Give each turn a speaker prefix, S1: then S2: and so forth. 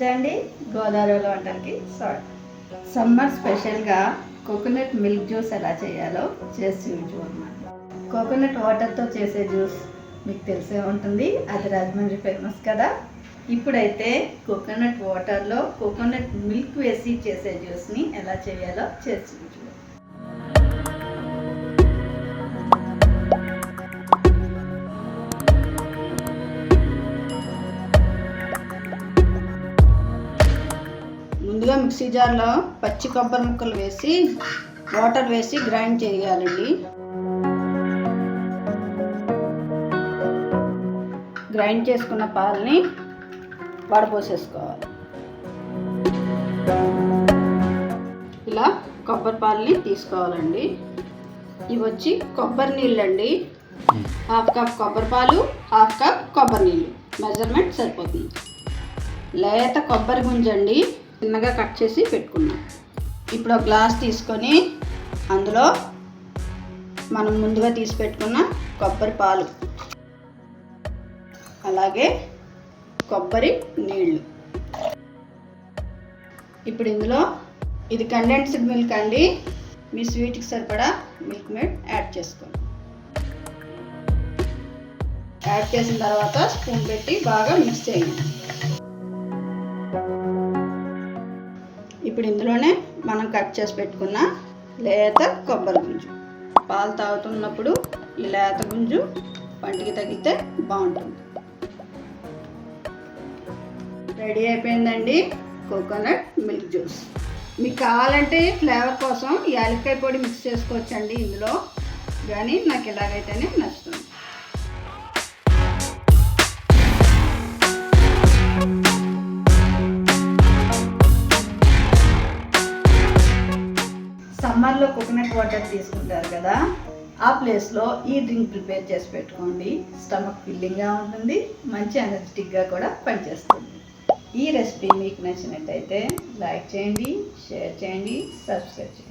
S1: నమస్తే అండి. గోదావరిలో వంటలకి స్వాగతం సమ్మర్ స్పెషల్గా కోకోనట్ మిల్క్ జ్యూస్ ఎలా చేయాలో చేసి చూడమాట కోకోనట్ వాటర్తో చేసే జ్యూస్ మీకు తెలిసే ఉంటుంది. అది రాజమండ్రి ఫేమస్ కదా. ఇప్పుడైతే కోకోనట్ వాటర్లో కోకోనట్ మిల్క్ వేసి చేసే జ్యూస్ని ఎలా చేయాలో చేసి చూడండి ముందుగా మిక్సీ జార్లో పచ్చి కొబ్బరి ముక్కలు వేసి వాటర్ వేసి గ్రైండ్ చేయాలండి. గ్రైండ్ చేసుకున్న పాలని వడపోసేసుకోవాలి. ఇలా కొబ్బరి పాలని తీసుకోవాలండి. ఇవి వచ్చి కొబ్బరి నీళ్ళు అండి హాఫ్ కప్ కొబ్బరి పాలు హాఫ్ కప్ కొబ్బరి నీళ్ళు. మెజర్మెంట్ సరిపోతుంది. లేత కొబ్బరి గుంజండి. చిన్నగా కట్ చేసి పెట్టుకున్నాం. ఇప్పుడు ఒక గ్లాస్ తీసుకొని అందులో మనం ముందుగా తీసి పెట్టుకున్న కొబ్బరి పాలు అలాగే కొబ్బరి నీళ్ళు. ఇప్పుడు ఇందులో ఇది కండెన్స్డ్ మిల్క్ అండి. మీ స్వీట్కి సరిపడా మిల్క్ మేడ్ యాడ్ చేసుకోండి. యాడ్ చేసిన తర్వాత స్పూన్ పెట్టి బాగా మిక్స్ చేయండి. ఇప్పుడు ఇందులోనే మనం కట్ చేసి పెట్టుకున్న లేత కొబ్బరి గుంజు పాలు తాగుతున్నప్పుడు ఈ లేత గుంజు పంటికి తగిలితే బాగుంటుంది. రెడీ అయిపోయిందండి కోకోనట్ మిల్క్ జ్యూస్. మీకు కావాలంటే ఫ్లేవర్ కోసం యాలక్కాయ పొడి మిక్స్ చేసుకోవచ్చండి ఇందులో. కానీ నాకు ఇలాగైతేనే నచ్చుతుంది. సమ్మర్లో కోకోనట్ వాటర్ తీసుకుంటారు కదా ఆ ప్లేస్లో ఈ డ్రింక్ ప్రిపేర్ చేసి పెట్టుకోండి. స్టమక్ ఫిల్లింగ్గా ఉంటుంది మంచి ఎనర్జెటిక్గా కూడా పనిచేస్తుంది. ఈ రెసిపీ మీకు నచ్చినట్టయితే లైక్ చేయండి షేర్ చేయండి సబ్స్క్రైబ్ చేయండి.